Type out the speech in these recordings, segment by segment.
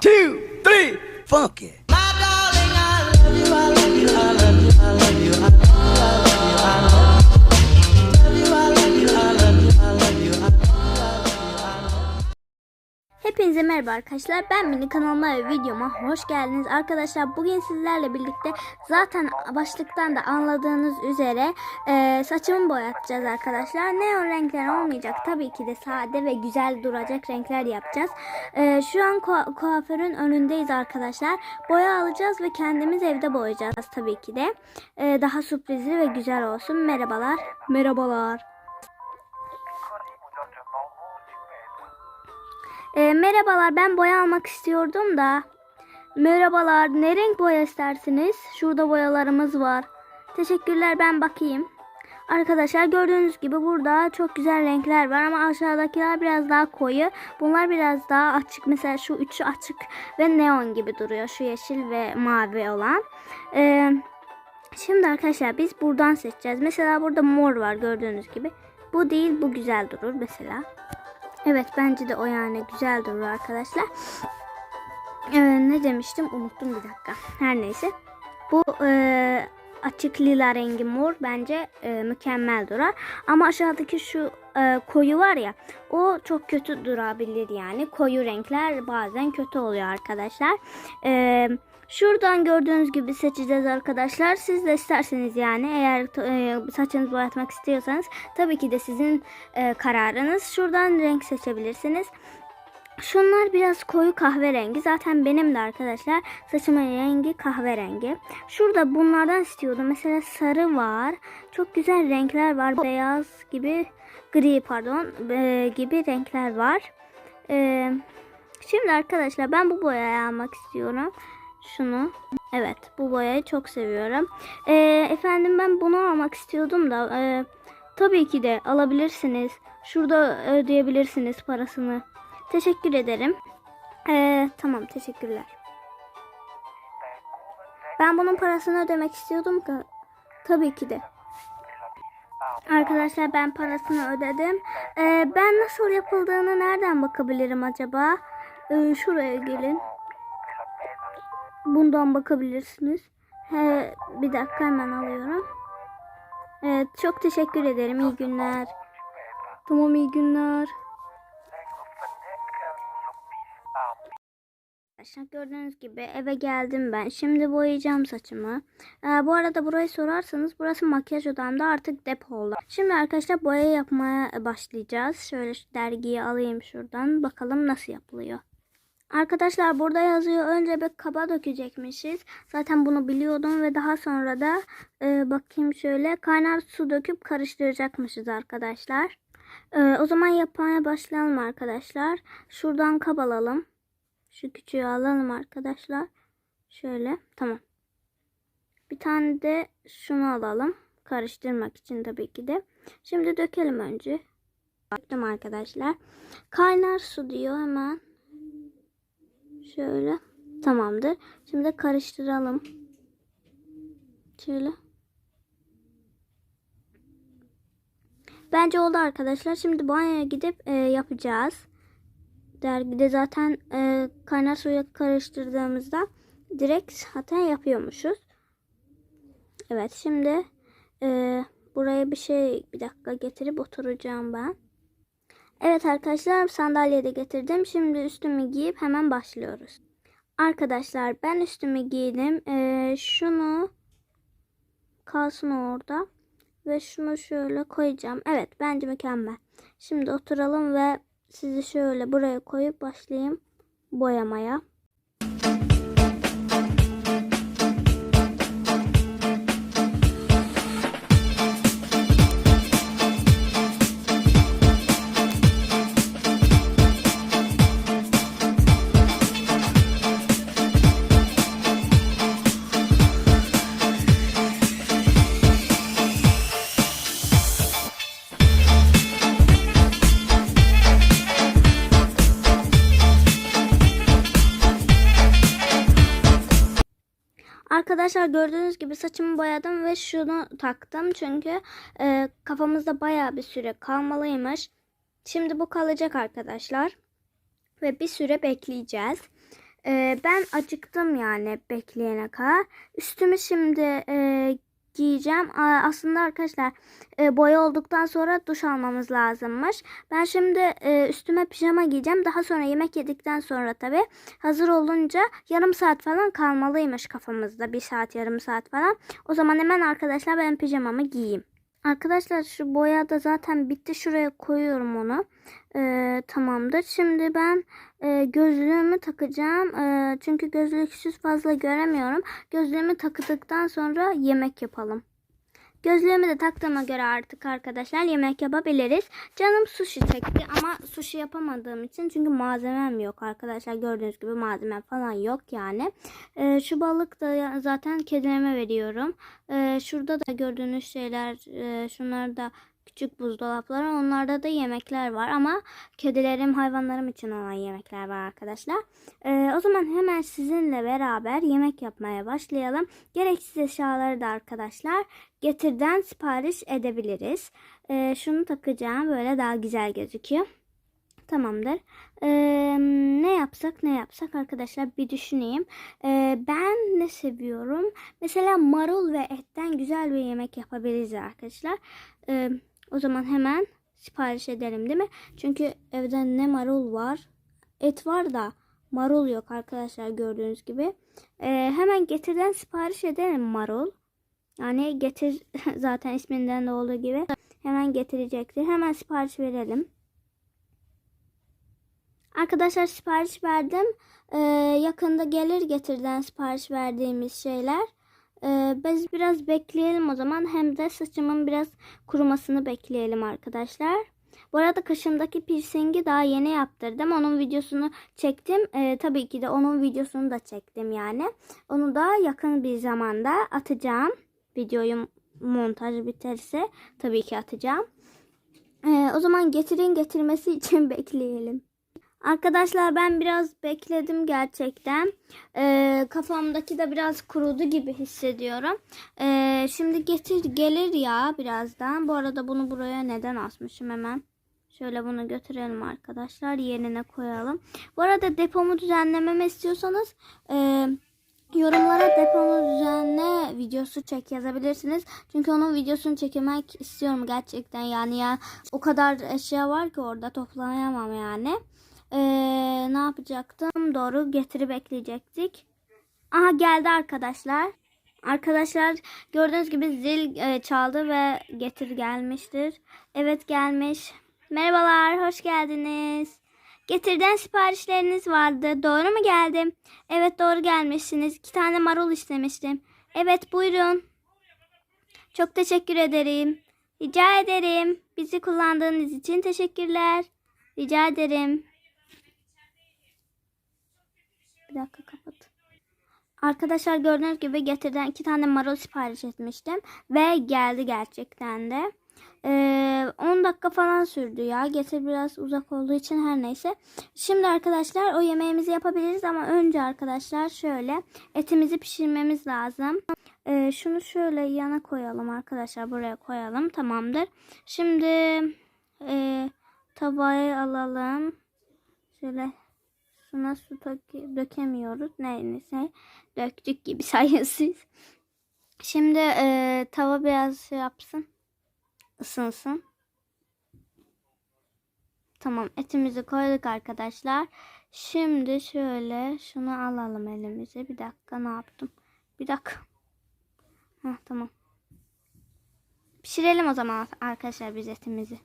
two, three, funky. My darling, I love you, I love you, I love you, I love you. I love you. Hepinize merhaba arkadaşlar. Ben Mini kanalıma ve videoma hoş geldiniz. Arkadaşlar bugün sizlerle birlikte zaten başlıktan da anladığınız üzere e, saçımı boyatacağız arkadaşlar. Neon renkler olmayacak. Tabii ki de sade ve güzel duracak renkler yapacağız. E, şu an ku- kuaförün önündeyiz arkadaşlar. Boya alacağız ve kendimiz evde boyayacağız tabii ki de. E, daha sürprizli ve güzel olsun. Merhabalar. Merhabalar. E, merhabalar ben boya almak istiyordum da. Merhabalar ne renk boya istersiniz? Şurada boyalarımız var. Teşekkürler ben bakayım. Arkadaşlar gördüğünüz gibi burada çok güzel renkler var ama aşağıdakiler biraz daha koyu. Bunlar biraz daha açık. Mesela şu üçü açık ve neon gibi duruyor. Şu yeşil ve mavi olan. Ee, şimdi arkadaşlar biz buradan seçeceğiz. Mesela burada mor var gördüğünüz gibi. Bu değil bu güzel durur mesela. Evet bence de o yani güzel durur arkadaşlar. Ee, ne demiştim unuttum bir dakika. Her neyse. Bu e, açık lila rengi mor bence e, mükemmel durar. Ama aşağıdaki şu e, koyu var ya o çok kötü durabilir yani. Koyu renkler bazen kötü oluyor arkadaşlar. Eee Şuradan gördüğünüz gibi seçeceğiz arkadaşlar. Siz de isterseniz yani eğer e, saçınızı boyatmak istiyorsanız tabii ki de sizin e, kararınız. Şuradan renk seçebilirsiniz. Şunlar biraz koyu kahverengi. Zaten benim de arkadaşlar saçımın rengi kahverengi. Şurada bunlardan istiyordum. Mesela sarı var. Çok güzel renkler var. Beyaz gibi gri pardon e, gibi renkler var. Şimdi arkadaşlar ben bu boyayı almak istiyorum. Şunu. Evet bu boyayı çok seviyorum. Ee, efendim ben bunu almak istiyordum da e, tabii ki de alabilirsiniz. Şurada ödeyebilirsiniz parasını. Teşekkür ederim. Ee, tamam teşekkürler. Ben bunun parasını ödemek istiyordum ki. Tabii ki de. Arkadaşlar ben parasını ödedim. Ee, ben nasıl yapıldığını nereden bakabilirim acaba? Ee, şuraya gelin. Bundan bakabilirsiniz. He, bir dakika hemen alıyorum. Evet çok teşekkür ederim. İyi günler. Tamam iyi günler. Arkadaşlar gördüğünüz gibi eve geldim ben. Şimdi boyayacağım saçımı. Ee, bu arada burayı sorarsanız burası makyaj odamda artık depo oldu. Şimdi arkadaşlar boya yapmaya başlayacağız. Şöyle şu dergiyi alayım şuradan. Bakalım nasıl yapılıyor. Arkadaşlar burada yazıyor önce bir kaba dökecekmişiz. Zaten bunu biliyordum ve daha sonra da e, bakayım şöyle kaynar su döküp karıştıracakmışız arkadaşlar. E, o zaman yapmaya başlayalım arkadaşlar. Şuradan kab alalım. Şu küçüğü alalım arkadaşlar. Şöyle tamam. Bir tane de şunu alalım. Karıştırmak için tabii ki de. Şimdi dökelim önce. Baktım arkadaşlar. Kaynar su diyor hemen. Şöyle. Tamamdır. Şimdi karıştıralım. Şöyle. Bence oldu arkadaşlar. Şimdi banyoya gidip e, yapacağız. Dergide zaten e, kaynar suya karıştırdığımızda direkt zaten yapıyormuşuz. Evet şimdi e, buraya bir şey bir dakika getirip oturacağım ben. Evet arkadaşlar sandalye de getirdim. Şimdi üstümü giyip hemen başlıyoruz. Arkadaşlar ben üstümü giydim. Ee, şunu kalsın orada. Ve şunu şöyle koyacağım. Evet bence mükemmel. Şimdi oturalım ve sizi şöyle buraya koyup başlayayım boyamaya. Gördüğünüz gibi saçımı boyadım ve şunu taktım. Çünkü e, kafamızda baya bir süre kalmalıymış. Şimdi bu kalacak arkadaşlar. Ve bir süre bekleyeceğiz. Ee, ben acıktım yani bekleyene kadar. Üstümü şimdi e, giyeceğim. Aslında arkadaşlar e, boya olduktan sonra duş almamız lazımmış. Ben şimdi e, üstüme pijama giyeceğim. Daha sonra yemek yedikten sonra tabii hazır olunca yarım saat falan kalmalıymış kafamızda. Bir saat yarım saat falan. O zaman hemen arkadaşlar ben pijamamı giyeyim. Arkadaşlar şu boya da zaten bitti. Şuraya koyuyorum onu. Ee, tamamdır. Şimdi ben e, gözlüğümü takacağım. Ee, çünkü gözlüksüz fazla göremiyorum. Gözlüğümü taktıktan sonra yemek yapalım. Gözlüğümü de taktığıma göre artık arkadaşlar yemek yapabiliriz. Canım sushi çekti ama sushi yapamadığım için çünkü malzemem yok arkadaşlar. Gördüğünüz gibi malzemem falan yok yani. Ee, şu balık da zaten kedilerime veriyorum. Ee, şurada da gördüğünüz şeyler e, şunlar da küçük buzdolapları. Onlarda da yemekler var ama kedilerim hayvanlarım için olan yemekler var arkadaşlar. Ee, o zaman hemen sizinle beraber yemek yapmaya başlayalım. Gereksiz eşyaları da arkadaşlar getirden sipariş edebiliriz. Ee, şunu takacağım böyle daha güzel gözüküyor. Tamamdır. Ee, ne yapsak ne yapsak arkadaşlar bir düşüneyim. Ee, ben ne seviyorum? Mesela marul ve etten güzel bir yemek yapabiliriz arkadaşlar. Ee, o zaman hemen sipariş edelim değil mi? Çünkü evde ne marul var? Et var da marul yok arkadaşlar gördüğünüz gibi. Ee, hemen getirden sipariş edelim marul. Yani getir zaten isminden de olduğu gibi hemen getirecektir. Hemen sipariş verelim. Arkadaşlar sipariş verdim. Ee, yakında gelir getirden sipariş verdiğimiz şeyler. Ee, biz biraz bekleyelim o zaman. Hem de saçımın biraz kurumasını bekleyelim arkadaşlar. Bu arada kaşımdaki piercingi daha yeni yaptırdım. Onun videosunu çektim. Ee, tabii ki de onun videosunu da çektim yani. Onu da yakın bir zamanda atacağım. Videoyu montaj biterse tabii ki atacağım. Ee, o zaman getirin getirmesi için bekleyelim. Arkadaşlar ben biraz bekledim gerçekten. Ee, kafamdaki de biraz kurudu gibi hissediyorum. Ee, şimdi getir gelir ya birazdan. Bu arada bunu buraya neden asmışım hemen. Şöyle bunu götürelim arkadaşlar. Yerine koyalım. Bu arada depomu düzenlememi istiyorsanız e, yorumlara depomu düzenle videosu çek yazabilirsiniz. Çünkü onun videosunu çekmek istiyorum gerçekten. Yani ya o kadar eşya var ki orada toplayamam yani. Ee, ne yapacaktım? Doğru getiri bekleyecektik. Aha geldi arkadaşlar. Arkadaşlar gördüğünüz gibi zil e, çaldı ve getir gelmiştir. Evet gelmiş. Merhabalar, hoş geldiniz. Getirden siparişleriniz vardı. Doğru mu geldim? Evet doğru gelmişsiniz. İki tane marul istemiştim. Evet buyurun. Çok teşekkür ederim. Rica ederim. Bizi kullandığınız için teşekkürler. Rica ederim. Bir dakika kapat. Arkadaşlar gördüğünüz gibi getirden iki tane marul sipariş etmiştim. Ve geldi gerçekten de. Ee, 10 dakika falan sürdü ya. Getir biraz uzak olduğu için her neyse. Şimdi arkadaşlar o yemeğimizi yapabiliriz ama önce arkadaşlar şöyle etimizi pişirmemiz lazım. Ee, şunu şöyle yana koyalım arkadaşlar. Buraya koyalım. Tamamdır. Şimdi e, tabağı alalım. Şöyle Şuna su döke- dökemiyoruz. Neyse döktük gibi sayısız. Şimdi e, tava biraz şey yapsın. ısınsın. Tamam etimizi koyduk arkadaşlar. Şimdi şöyle şunu alalım elimize. Bir dakika ne yaptım? Bir dakika. Heh, tamam. Pişirelim o zaman arkadaşlar biz etimizi.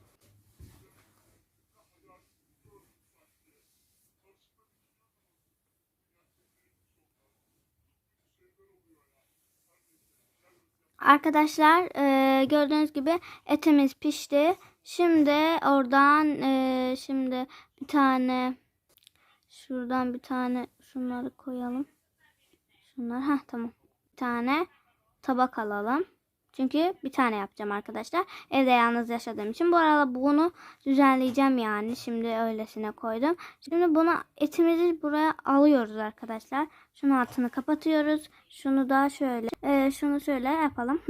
Arkadaşlar e, gördüğünüz gibi etimiz pişti. Şimdi oradan e, şimdi bir tane şuradan bir tane şunları koyalım. Şunlar ha tamam. Bir tane tabak alalım. Çünkü bir tane yapacağım arkadaşlar. Evde yalnız yaşadığım için. Bu arada bunu düzenleyeceğim yani. Şimdi öylesine koydum. Şimdi bunu etimizi buraya alıyoruz arkadaşlar. Şunun altını kapatıyoruz. Şunu da şöyle. e, şunu şöyle yapalım.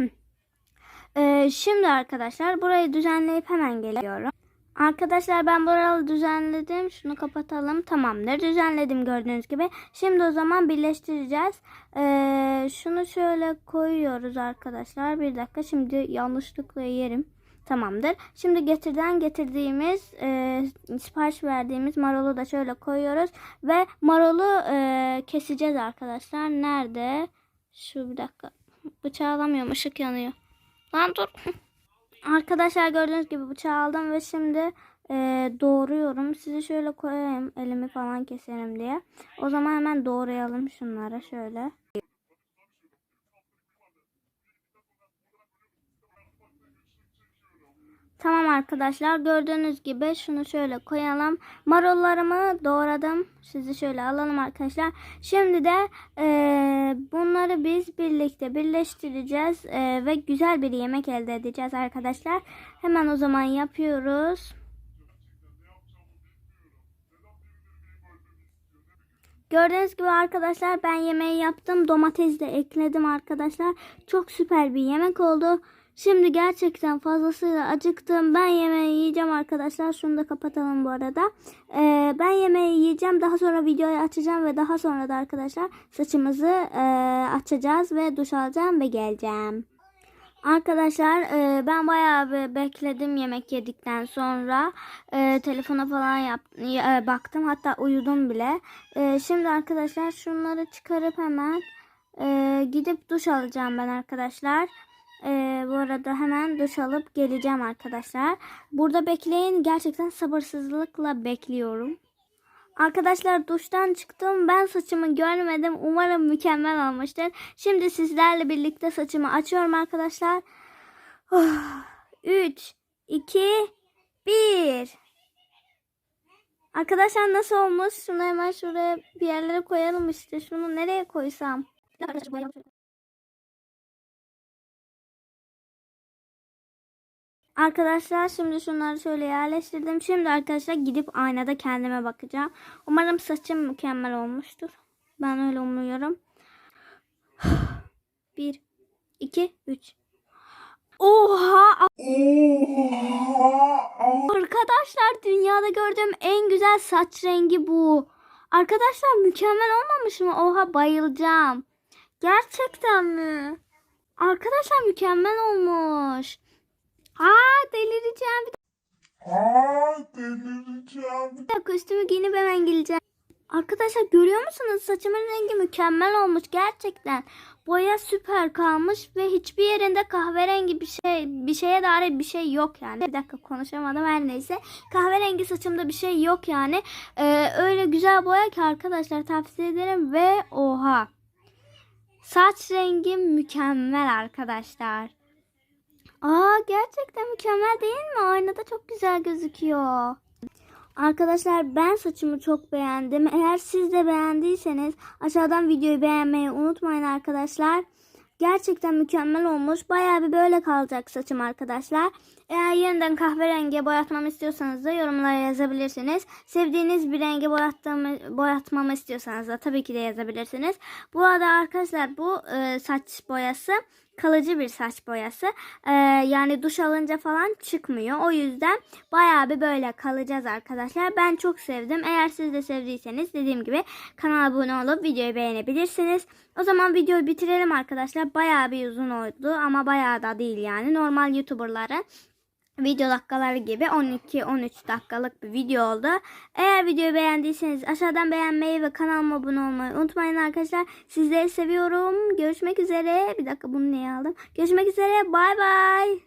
E, şimdi arkadaşlar burayı düzenleyip hemen geliyorum. Arkadaşlar ben buraları düzenledim. Şunu kapatalım. Tamamdır. Düzenledim gördüğünüz gibi. Şimdi o zaman birleştireceğiz. Ee, şunu şöyle koyuyoruz arkadaşlar. Bir dakika. Şimdi yanlışlıkla yerim. Tamamdır. Şimdi getirden getirdiğimiz e, sipariş verdiğimiz marulu da şöyle koyuyoruz. Ve marulu e, keseceğiz arkadaşlar. Nerede? Şu bir dakika. Bıçağı alamıyorum. Işık yanıyor. Lan dur. Arkadaşlar gördüğünüz gibi bıçağı aldım ve şimdi e, doğruyorum. Sizi şöyle koyayım elimi falan keserim diye. O zaman hemen doğrayalım şunları şöyle. Tamam arkadaşlar gördüğünüz gibi şunu şöyle koyalım. Marullarımı doğradım. Sizi şöyle alalım arkadaşlar. Şimdi de eee, bunları biz birlikte birleştireceğiz eee, ve güzel bir yemek elde edeceğiz arkadaşlar. Hemen o zaman yapıyoruz. Gördüğünüz gibi arkadaşlar ben yemeği yaptım. Domates de ekledim arkadaşlar. Çok süper bir yemek oldu. Şimdi gerçekten fazlasıyla acıktım. Ben yemeği yiyeceğim arkadaşlar. Şunu da kapatalım bu arada. Ee, ben yemeği yiyeceğim. Daha sonra videoyu açacağım ve daha sonra da arkadaşlar saçımızı e, açacağız ve duş alacağım ve geleceğim. Arkadaşlar e, ben bayağı bir bekledim yemek yedikten sonra E, telefona falan yap, e, baktım hatta uyudum bile. E, şimdi arkadaşlar şunları çıkarıp hemen e, gidip duş alacağım ben arkadaşlar. E, bu arada hemen duş alıp geleceğim arkadaşlar. Burada bekleyin gerçekten sabırsızlıkla bekliyorum. Arkadaşlar duştan çıktım. Ben saçımı görmedim. Umarım mükemmel olmuştur. Şimdi sizlerle birlikte saçımı açıyorum arkadaşlar. 3, 2, 1. Arkadaşlar nasıl olmuş? Şunu hemen şuraya bir yerlere koyalım işte. Şunu nereye koysam? Arkadaşlar şimdi şunları şöyle yerleştirdim. Şimdi arkadaşlar gidip aynada kendime bakacağım. Umarım saçım mükemmel olmuştur. Ben öyle umuyorum. 1 2 3 Oha! Arkadaşlar dünyada gördüğüm en güzel saç rengi bu. Arkadaşlar mükemmel olmamış mı? Oha bayılacağım. Gerçekten mi? Arkadaşlar mükemmel olmuş. Aa delireceğim. Aa delireceğim. Dakika üstümü giyinip hemen geleceğim. Arkadaşlar görüyor musunuz? Saçımın rengi mükemmel olmuş gerçekten. Boya süper kalmış ve hiçbir yerinde kahverengi bir şey bir şeye dair bir şey yok yani. Bir dakika konuşamadım her neyse. Kahverengi saçımda bir şey yok yani. Ee, öyle güzel boya ki arkadaşlar tavsiye ederim ve oha. Saç rengim mükemmel arkadaşlar. Aa gerçekten mükemmel değil mi? Aynada çok güzel gözüküyor. Arkadaşlar ben saçımı çok beğendim. Eğer siz de beğendiyseniz aşağıdan videoyu beğenmeyi unutmayın arkadaşlar. Gerçekten mükemmel olmuş. Bayağı bir böyle kalacak saçım arkadaşlar. Eğer yeniden kahverengiye boyatmamı istiyorsanız da yorumlara yazabilirsiniz. Sevdiğiniz bir rengi boyattığımı, boyatmamı istiyorsanız da tabii ki de yazabilirsiniz. Bu arada arkadaşlar bu e, saç boyası kalıcı bir saç boyası. E, yani duş alınca falan çıkmıyor. O yüzden bayağı bir böyle kalacağız arkadaşlar. Ben çok sevdim. Eğer siz de sevdiyseniz dediğim gibi kanala abone olup videoyu beğenebilirsiniz. O zaman videoyu bitirelim arkadaşlar. Bayağı bir uzun oldu ama bayağı da değil yani. Normal YouTuber'ların video dakikaları gibi 12-13 dakikalık bir video oldu. Eğer videoyu beğendiyseniz aşağıdan beğenmeyi ve kanalıma abone olmayı unutmayın arkadaşlar. Sizleri seviyorum. Görüşmek üzere. Bir dakika bunu niye aldım? Görüşmek üzere. Bay bay.